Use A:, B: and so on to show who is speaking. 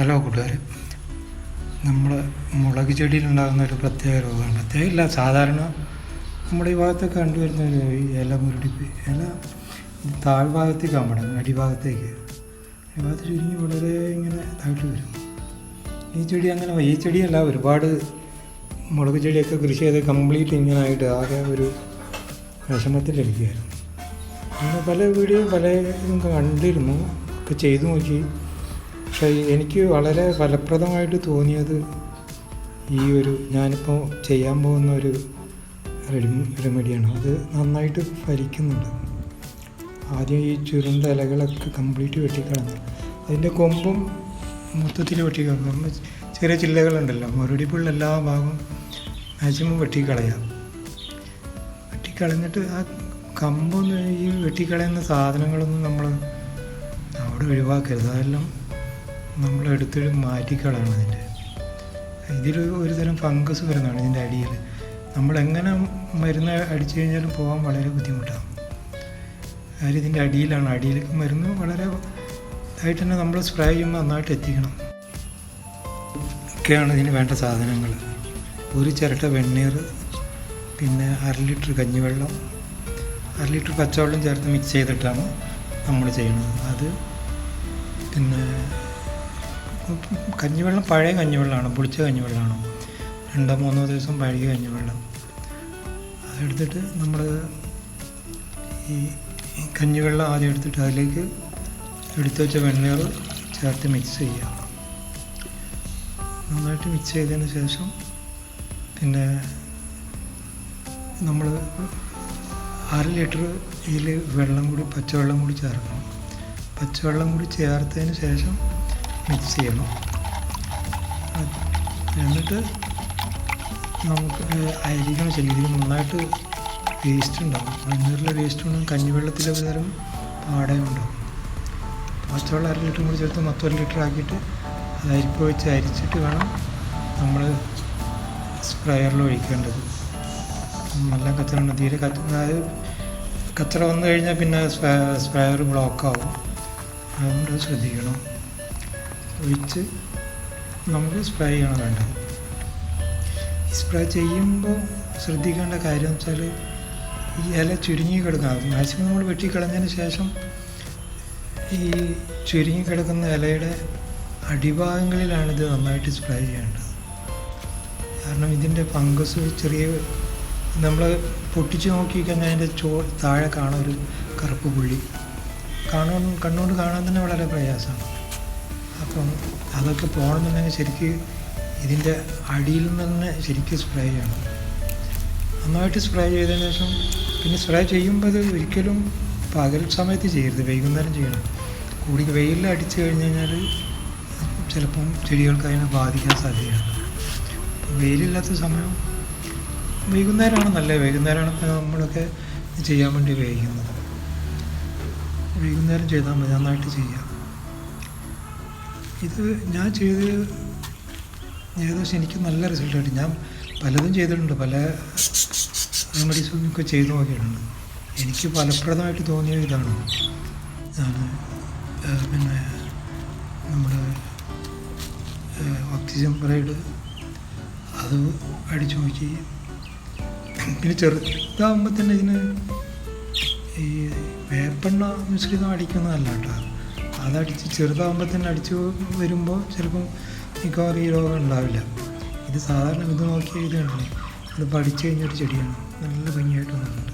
A: Hello കൂട്ടുകാർ നമ്മൾ മുളക് ചെടിയിലുണ്ടാകുന്ന ഒരു പ്രത്യേക രോഗമാണ്. പ്രത്യേക ഇല്ല സാധാരണ നമ്മുടെ ഈ ഭാഗത്തൊക്കെ കണ്ടുവരുന്ന ഒരു ഇല മുരടിപ്പ് ഇല താഴ്ഭാഗത്തേക്ക് മടങ്ങും അടിഭാഗത്തേക്ക്. അടിഭാഗത്ത് ചുരുങ്ങി വളരെ ഇങ്ങനെ ഇതായിട്ട് വരും. ഈ ചെടി അങ്ങനെ ഈ ചെടിയല്ല ഒരുപാട് മുളക് ചെടിയൊക്കെ കൃഷി ചെയ്ത് കംപ്ലീറ്റ് ഇങ്ങനെ ആയിട്ട് ആകെ ഒരു വിഷമത്തിലിരിക്കുകയായിരുന്നു അങ്ങനെ പല വീഡിയോ പല കണ്ടിരുന്നു ഒക്കെ ചെയ്തു നോക്കി. പക്ഷേ എനിക്ക് വളരെ ഫലപ്രദമായിട്ട് തോന്നിയത് ഈ ഒരു ഞാനിപ്പോൾ ചെയ്യാൻ പോകുന്ന ഒരു റെമഡിയാണ്. അത് നന്നായിട്ട് ഫലിക്കുന്നുണ്ട്. ആദ്യം ഈ ചുരുണ്ട ഇലകളൊക്കെ കംപ്ലീറ്റ് വെട്ടിക്കളഞ്ഞു. അതിന്റെ കൊമ്പും മൊത്തത്തിൽ വെട്ടിക്കളഞ്ഞു. ചെറിയ ചില്ലകളുണ്ടല്ലോ. മുരടിപ്പുള്ള എല്ലാ ഭാഗവും മാക്സിമം വെട്ടിക്കളയാം. വെട്ടിക്കളഞ്ഞിട്ട് ആ കമ്പൊന്നും ഈ വെട്ടിക്കളയുന്ന സാധനങ്ങളൊന്നും നമ്മൾ അവിടെ ഒഴിവാക്കരുത്. അതെല്ലാം നമ്മൾ എടുത്തൊരു മാറ്റിക്കളയണം അതിന്റെ. ഇതിൽ ഒരു തരം ഫംഗസ് വരുന്നതാണ് ഇതിന്റെ അടിയിൽ. നമ്മൾ എങ്ങനെ മരുന്ന് അടിച്ചു കഴിഞ്ഞാലും പോകാൻ വളരെ ബുദ്ധിമുട്ടാണ്. കാര്യം ഇതിന്റെ അടിയിലാണ്. അടിയിലേക്ക് മരുന്ന് വളരെ ഇതായിട്ട് തന്നെ നമ്മൾ സ്പ്രേ ചെയ്യുമ്പോൾ നന്നായിട്ട് എത്തിക്കണം. ഒക്കെയാണ് ഇതിന് വേണ്ട സാധനങ്ങൾ ഒരു ചിരട്ട വെണ്ണീർ പിന്നെ അര ലിറ്റർ കഞ്ഞിവെള്ളം അര ലിറ്റർ പച്ചവെള്ളം ചേർത്ത് മിക്സ് ചെയ്തിട്ടാണ് നമ്മൾ ചെയ്യുന്നത്. അത് പിന്നെ കഞ്ഞിവെള്ളം പഴയ കഞ്ഞിവെള്ളമാണ് പുളിച്ച കഞ്ഞിവെള്ളമാണ് രണ്ടോ മൂന്നോ ദിവസം പഴകിയ കഞ്ഞിവെള്ളം. അതെടുത്തിട്ട് നമ്മൾ ഈ കഞ്ഞിവെള്ളം ആദ്യം എടുത്തിട്ട് അതിലേക്ക് എടുത്തു വെച്ച വെണ്ണീർ ചേർത്ത് മിക്സ് ചെയ്യുക. നന്നായിട്ട് മിക്സ് ചെയ്തതിന് ശേഷം പിന്നെ നമ്മൾ അര ലിറ്റർ ഇതിൽ വെള്ളം കൂടി പച്ചവെള്ളം കൂടി ചേർക്കണം. പച്ചവെള്ളം കൂടി ചേർത്തതിന് ശേഷം മിക്സ് ചെയ്യണം എന്നിട്ട് നമുക്ക് അരിക്കണം ശരിക്കും നന്നായിട്ട് വേസ്റ്റ് ഉണ്ടാവും വെണ്ണീറിലെ വേസ്റ്റ് ഉണ്ടാവും കഞ്ഞിവെള്ളത്തിലെ തരം പാടയും ഉണ്ടാവും പച്ചവെള്ളം അര ലിറ്ററും കൂടി ചേർത്ത് മൊത്തം ഒരു ലിറ്റർ ആക്കിയിട്ട് അത് അരിപ്പ് വെച്ച് അരിച്ചിട്ട് വേണം നമ്മൾ സ്പ്രയറിൽ ഒഴിക്കേണ്ടത്. നല്ല കച്ചറ ഉണ്ട് തീരെ കച്ച അതായത് കച്ചറ വന്നു കഴിഞ്ഞാൽ പിന്നെ സ്പ്രയർ ബ്ലോക്കാവും അതുകൊണ്ട് ശ്രദ്ധിക്കണം. ഒഴിച്ച് നമുക്ക് സ്പ്രേ ചെയ്യണം വേണ്ടത്. സ്പ്രേ ചെയ്യുമ്പോൾ ശ്രദ്ധിക്കേണ്ട കാര്യം വെച്ചാൽ ഈ ഇല ചുരുങ്ങി കിടക്കണം മാക്സിമം നമ്മൾ വെട്ടിക്കളഞ്ഞതിന് ശേഷം ഈ ചുരുങ്ങി കിടക്കുന്ന ഇലയുടെ അടിഭാഗങ്ങളിലാണ് ഇത് നന്നായിട്ട് സ്പ്രേ ചെയ്യേണ്ടത്. കാരണം ഇതിന്റെ ഫംഗസ് ചെറിയ നമ്മൾ പൊട്ടിച്ച് നോക്കിക്കഴിഞ്ഞാൽ അതിന്റെ ചോ താഴെ കാണാൻ ഒരു കറുപ്പ് പുള്ളി. കാണാൻ കണ്ണുകൊണ്ട് കാണാൻ തന്നെ വളരെ പ്രയാസമാണ്. അപ്പം അതൊക്കെ പോകണമെന്നുണ്ടെങ്കിൽ ശരിക്ക് ഇതിന്റെ അടിയിൽ നിന്ന് തന്നെ ശരിക്കും സ്പ്രേ ചെയ്യണം. നന്നായിട്ട് സ്പ്രേ ചെയ്തതിന് ശേഷം പിന്നെ സ്പ്രേ ചെയ്യുമ്പോൾ അത് ഒരിക്കലും പകൽ സമയത്ത് ചെയ്യരുത് വൈകുന്നേരം ചെയ്യണം. കൂടി വെയിലിൽ അടിച്ചു കഴിഞ്ഞ് കഴിഞ്ഞാൽ ചിലപ്പം ചെടികൾക്ക് അതിനെ ബാധിക്കാൻ സാധ്യതയാണ്. വെയിലില്ലാത്ത സമയം വൈകുന്നേരമാണ് നല്ലത്. വൈകുന്നേരമാണ് നമ്മളൊക്കെ ചെയ്യാൻ വേണ്ടി ഉപയോഗിക്കുന്നത്. വൈകുന്നേരം ചെയ്താൽ മതി നന്നായിട്ട് ചെയ്യാം. ഇത് ഞാൻ ചെയ്ത് ഏകദേശം എനിക്ക് നല്ല റിസൾട്ട് കിട്ടി. ഞാൻ പലതും ചെയ്തിട്ടുണ്ട്. പല റെമഡീസും ഒക്കെ ചെയ്തു നോക്കിയിട്ടുണ്ട്. എനിക്ക് ഫലപ്രദമായിട്ട് തോന്നിയ ഇതാണ്. ഞാൻ പിന്നെ നമ്മുടെ ഓക്സിജൻ പ്രൈഡ് അത് അടിച്ചു നോക്കി. പിന്നെ ചെറുതാകുമ്പോൾ തന്നെ ഇതിന് ഈ വേപ്പെണ്ണ മിശ്രിതം അടിക്കുന്നതല്ല കേട്ടോ. അതടിച്ച് ചെറുതാകുമ്പോൾ തന്നെ അടിച്ച് വരുമ്പോൾ ചിലപ്പം മിക്കവാറും ഈ രോഗം ഉണ്ടാവില്ല. ഇത് സാധാരണ ഇത് നോക്കിയാൽ ഇത് കണ്ടില്ലേ? ഇത് പഠിച്ചു കഴിഞ്ഞൊരു ചെടിയാണ്. നല്ല ഭംഗിയായിട്ട് വന്നിട്ടുണ്ട്.